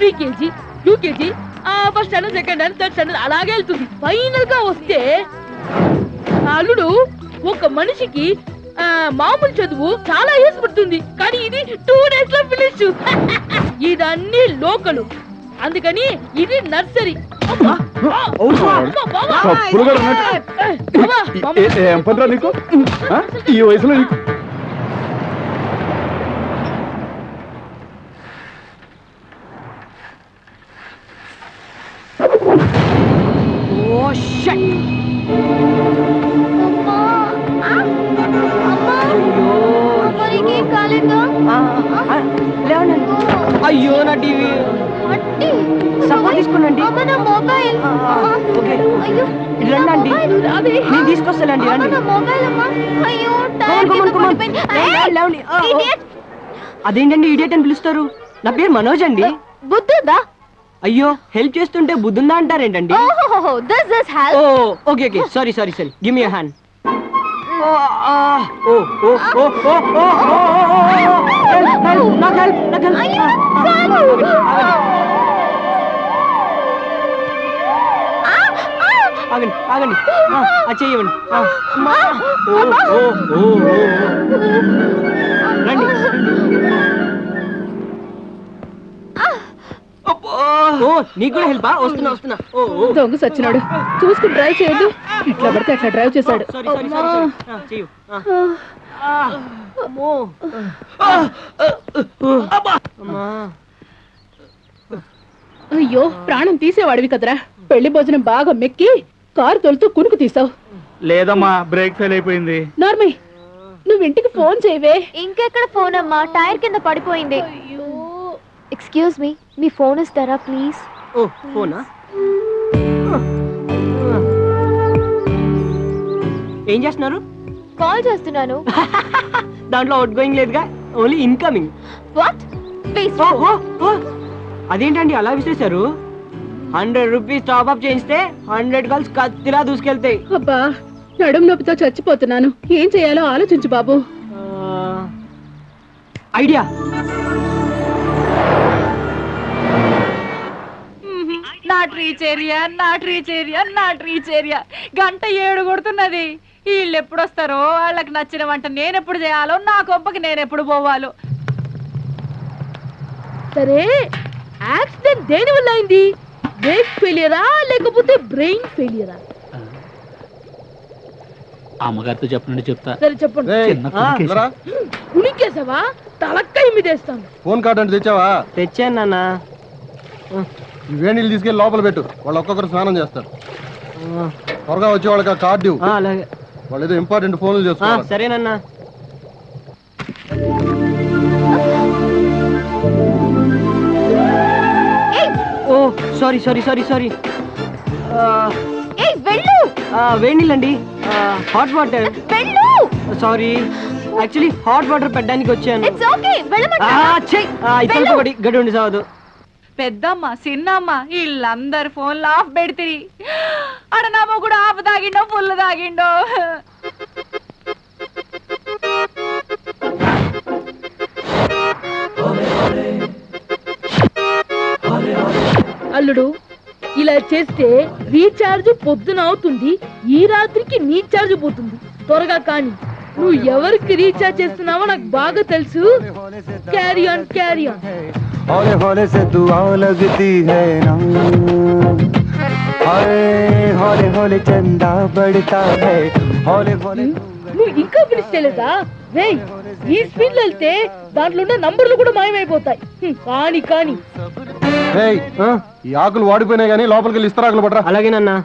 Pre KG UKG first standard second standard third standard అలాగే వెళ్తుంది ఫైనల్గా వస్తే ఆ అల్లుడు ఒక మనిషికి ఆ, మామూలు చదువు చాలా ఏసి పడుతుంది కానీ ఇది టూ డేస్లో ఫినిష్ ఇదన్నీ లోకలు అందుకని ఇది నర్సరీ అమ్మా! అవునా? అమ్మా, బావా! తప్పులు కూడా ఉన్నట్టు. ఏ, బావా, బావా. ఏ- ఏ- ఏం పనిరా నీకు ఆ? ఈ వయసులో నీకు అయ్యో నా టీవీ. తీసుకోనండి. ఓకే. ఇటు రండి అండి నేను తీసుకొస్తానండి రండి. అదేంటండి ఇడియట్ అని పిలుస్తారు? నా పేరు మనోజ్ అండి. బుద్ధుదా అయ్యో హెల్ప్ చేస్తుంటే బుద్ధుందా అంటారేంటండి? This oh okay okay sorry sorry sorry give me hand oh ah, oh oh ఓ నీకు కూడా హెల్పా వస్తున్నా వస్తున్నా. ఓ ఓ. దొంగ సచ్చినాడు. చూసుకుని డ్రైవ్ చేయొద్దు ఇట్లా పడితే అట్లా డ్రైవ్ చేశాడు. సారీ సారీ అమ్మా. సారీ సారీ చెయ్యు. ఆ. ఆ, అమ్మో అమ్మా. అయ్యో ప్రాణం తీసేవాడివి కదరా. పెళ్ళి భోజనం బాగా మెక్కి కారు తొలుతూ కునుకు తీసావు. లేదమ్మా బ్రేక్ ఫెయిల్ అయిపోయింది. నార్మల్ నువ్వు ఇంటికి ఫోన్ చేయవే. ఇంకెక్కడ ఫోన్ అమ్మా టైర్ కింద పడిపోయింది. ఎక్స్క్యూజ్ మీ మీ ఫోన్ ఇస్తారా ప్లీజ్ ఓ ఫోనా? ఏం చేస్తున్నారు? కాల్ చేస్తున్నాను. దాంట్లో అవుట్ గోయింగ్ లేదుగా only incoming what please oh oh oh. అదేంటండి అలా విసిరేశారు? హండ్రెడ్ రూపీస్ టాప్ అప్ చేయిస్తే హండ్రెడ్ కాల్స్ కత్తిలా దూసుకెళ్తాయి. అబ్బా నడుం నొప్పితో చచ్చిపోతున్నాను. ఏం చేయాలో ఆలోచించు బాబు. Idea. Not reach area not reach area not reach area గంట ఏడు కొడుతున్నది. వీళ్ళు ఎప్పుడు వస్తారో వాళ్ళకి నచ్చిన వంట నేను ఎప్పుడు చేయాలో? నా కొంపకి నేను ఎప్పుడు పోవాలో? సరే యాక్సిడెంట్ దేని వల్ల అయింది? బ్రేక్ ఫెయిలియరా లేకపోతే బ్రెయిన్ ఫెయిలియరా? అమ్మగారితో చెప్పనండి చెప్తా. సరే చెప్పండి. ఉనికేసావా తలక్కై మీదేస్తాను ఫోన్ కార్డు అంటే తెచ్చావా? తెచ్చాను నాన్న. ఈ వేడి నీళ్ళు తీసుకెళ్ళి లోపల పెట్టు. వాళ్ళు ఒక్కొక్కరు స్నానం చేస్తారు. త్వరగా వచ్చే వాళ్ళకి ఆ కార్డు అలాగే. వాళ్ళు ఏదో ఇంపార్టెంట్ ఫోన్లు ఆ, చేసుకోవాలి. సరేనన్నా ఓ సారీ సారీ సారీ సారీ. ఏయ్ వెళ్ళు! వేడి నీళ్ళండి. హాట్ వాటర్ వెళ్ళు! సారీ యాక్చువల్లీ హాట్ వాటర్ పెట్టడానికి వచ్చాను. ఇట్స్ ఓకే వెళ్ళమంటా ఆ, ఛీ! ఆ, ఇది తలుపు ఒకటి గడి ఉండి సావదు పెద్దమ్మ సిన్నమ్మ వీళ్ళందరు ఫోన్లు ఆఫ్ పెడితిరి అడ నా మొగుడు ఆఫ్ తాగిండో ఫుల్ తాగిండో. అల్లుడు ఇలా చేస్తే రీఛార్జ్ పొద్దున అవుతుంది ఈ రాత్రికి నీ ఛార్జ్ పోతుంది. త్వరగా కానీ నువ్వు ఎవరికి రీఛార్జ్ చేస్తున్నావో నాకు బాగా తెలుసు క్యారీ ఆన్ క్యారీ ఆన్ हौले हौले से दुआ लगती है ना हाय हौले हौले चंदा बढ़ता है हौले हौले నువ్వు ఇంకా ఫినిష్ చేయలేదా రేయ్ ఈ స్పీడ్ లో వెళ్తే దాంట్లో ఉన్న నంబర్లు కూడా మాయమైపోతాయి హ్మ్, కానీ కానీ ఏయ్, ఈ ఆకులు వాడిపోయినాయి కానీ లోపలికి వెళ్ళి ఇస్తరాకులు పట్టరా అలాగేనన్నా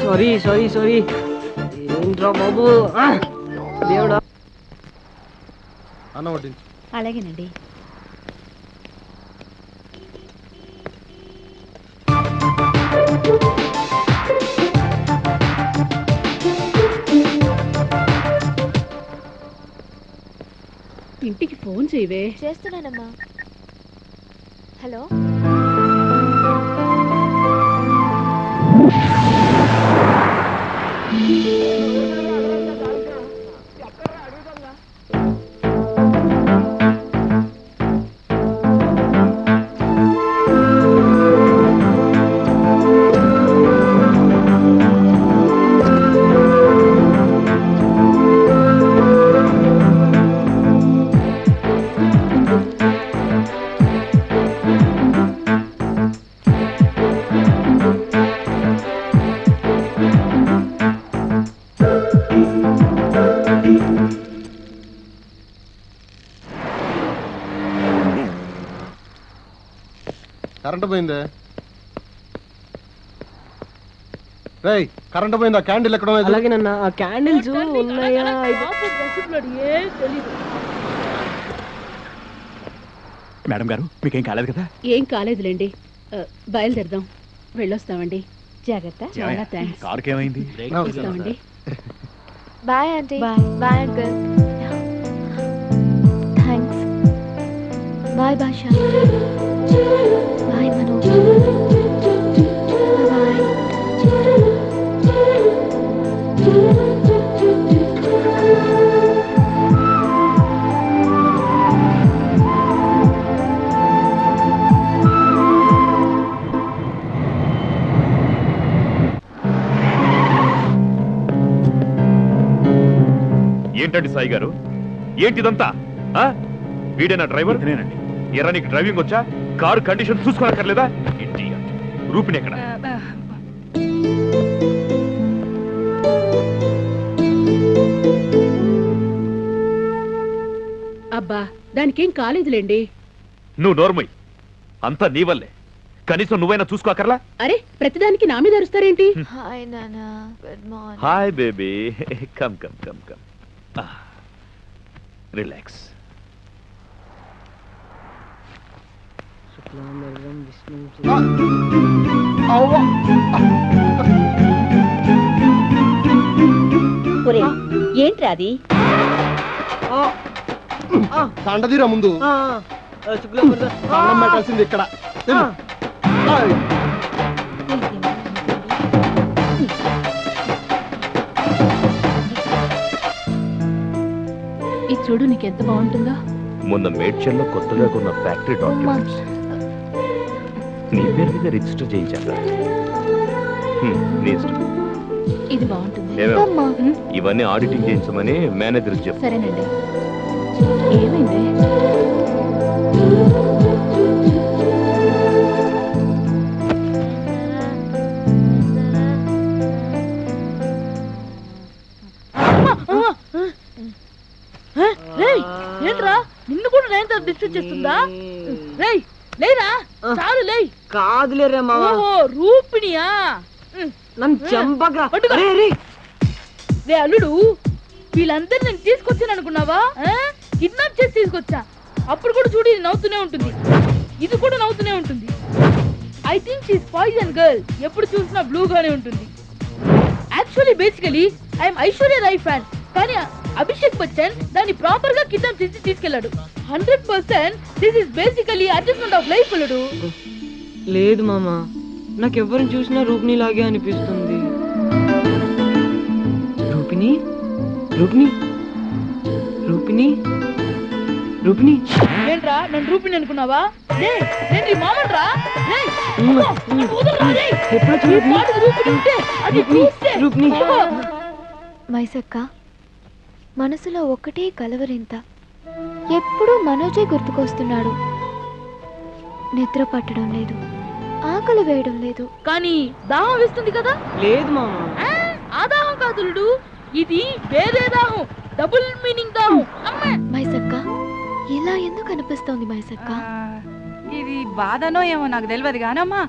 సారీ సారీ సారీ ఏంట్రా బాబు! దేవుడా. అన్న వడ్డించు. అలాగేనండి. ఇంటికి ఫోన్ చేయవే. చేస్తున్నానమ్మా. హలో? కరెంట్ పోయిందే? రేయ్ కరెంట్ పోయిందా? క్యాండిల్ ఎక్కడ? అలాగే నన్న ఆ క్యాండిల్స్ ఉన్నాయా ఏం మేడం గారు మీకేం కాలేదు కదా? ఏం కాలేదులేండి. ఆ, బయలుదేరదాం. వెళ్ళొస్తామండి. జాగ్రత్త. చాలా థ్యాంక్స్ కారుకి ఏమైంది వస్తామండి bye aunty. Bye. Uncle. Thanks bye Basha bye Manoj bye ఏంటండి సాయి గారు? ఏంటిదంతా? ఆ? వీడేనా డ్రైవర్? ఇతనేనండి. ఎరా నీకు డ్రైవింగ్ వచ్చా? కారు కండిషన్ చూసుకోనక్కర్లేదా. రూపిణి ఎక్కడ? అబ్బా దానికేం కాలేదులేండి. నువ్వు నోర్మయ్ అంతా నీ వల్లే. కనీసం నువ్వైనా చూసుకోకర్లా? అరే ప్రతిదానికి నా మీద అరుస్తారేంటి? హాయ్ నానా good morning hi baby come come come come relax ఏంట్రా అది? దండదీరా ముందు. దండం పెట్టాల్సింది ఇక్కడ. ఆయ్. ఇది చూడు నీకెంత బాగుంటుందో. మొన్న మేడ్చల్లో కొత్తగా కొన్న ఫ్యాక్టరీ డాక్యుమెంట్స్. నీ పేరు మీద రిజిస్టర్ చేయించాక నీ ఇష్టం. ఇది బాగుంటుంది. ఏమేం? అమ్మా ఇవన్నీ ఆడిటింగ్ చేయించమని మేనేజర్ చెప్పు. సరేనండి. ఏమైంది? హ? రేయ్ ఏంట్రా? నిన్ను కూడా నేను డిస్టర్బ్ చేస్తుందా? రేయ్ లేరా? చాలు లేయ్. కాదులేరా మావా. ఓహో రూపిణియా? నన్ను. రే అల్లుడు వీళ్ళందరూ నేను తీసుకొచ్చాను అనుకున్నావా కిడ్నాప్ చేసి తీసుకొచ్చా. అప్పుడు కూడా చూడు ఇది నవ్వుతూనే ఉంటుంది. ఇది కూడా నవ్వుతూనే ఉంటుంది. I think she's poison girl. ఎప్పుడు చూసినా బ్లూ గానే ఉంటుంది. Actually basically I'm Aishwarya Rai fan కానీ అభిషేక్ బచ్చన్ దాన్ని ప్రాపర్గా కిడ్నాప్ చేసి తీసుకెళ్ళాడు hundred percent this is basically adjustment of life అల్లుడు లేదు మామ. నాకెవ్వరిని చూసినా రూపిణి లాగే అనిపిస్తుంది. రూపిణి? రూపిణి? రూపిణి? రూపిణి? ఏంట్రా? నన్ను రూపిణి అనుకున్నావా? లే నేను నీ మామన్రా. ఎప్పుడు రూపిణి? రూపిణి. మైసక్క మనసులో ఒకటే కలవరింత. ఎప్పుడూ మనోజే గుర్తుకొస్తున్నాడు. నిద్ర పట్టడం లేదు. ఆకలి వేయడం లేదు. కానీ దాహం వేస్తుంది కదా? లేదు మామ. ఆ, దాహం కాదులుడు ఇది వేరే దాహం. డబుల్ మీనింగ్ దాహం. అమ్మే. మైసక్క ఇలా ఎందుకు అనిపిస్తోంది మైసక్క? ఇది బాధనో ఏమో నాకు తెలియదు కానమ్మా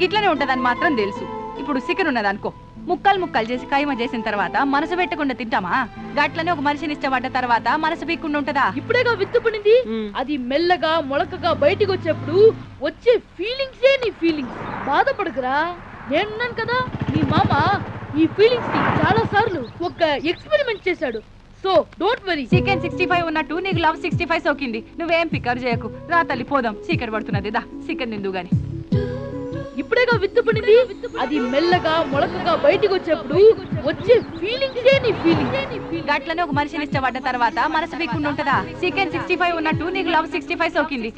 ఇట్లనే ఉంటదని మాత్రం తెలుసు. ఇప్పుడు చికెన్ ఉన్నది అనుకో. ముక్కలు ముక్కలు చేసి కైమ చేసిన తర్వాత మనసు పెట్టకుండా తింటామా? గట్లనే ఒక మనిషిని ఇష్టపడ్డ తర్వాత మనసు పీక్కుండా ఉంటదా? ఇప్పుడేగా విత్తు పడింది ఉమ్. అది మెల్లగా మొలకగా బయటికి వచ్చేప్పుడు వచ్చే ఫీలింగ్స్ ఏ నీ ఫీలింగ్స్. బాధపడకురా? నేనున్నాను కదా నీ మామ ఈ ఫీలింగ్స్ని చాలా సార్లు ఒక ఎక్స్పెరిమెంట్ చేశాడు. So don't worry. Chicken sixty five ఉన్నట్టు నీకు లవ్ సిక్స్టీ ఫైవ్ సోకింది. నువ్వేం పికర్ చేయకు. రా తల్లి పోదాం. చీకటి పడుతున్నది. దా చికెన్ నిందు గాని ఇప్పుడేగా విత్తు పడింది అది మెల్లగా మొలకగా బయటికి వచ్చేప్పుడు వచ్చే ఫీలింగ్ నీ ఫీలింగ్. గట్లనే ఒక మనిషిని ఇష్టపడ్డ తర్వాత మనసు పీక్కుండా ఉంటదా? చికెన్ సిక్స్టీ ఫైవ్ ఉన్నట్టు నీకు లవ్ సిక్స్టీ ఫైవ్ సోకింది.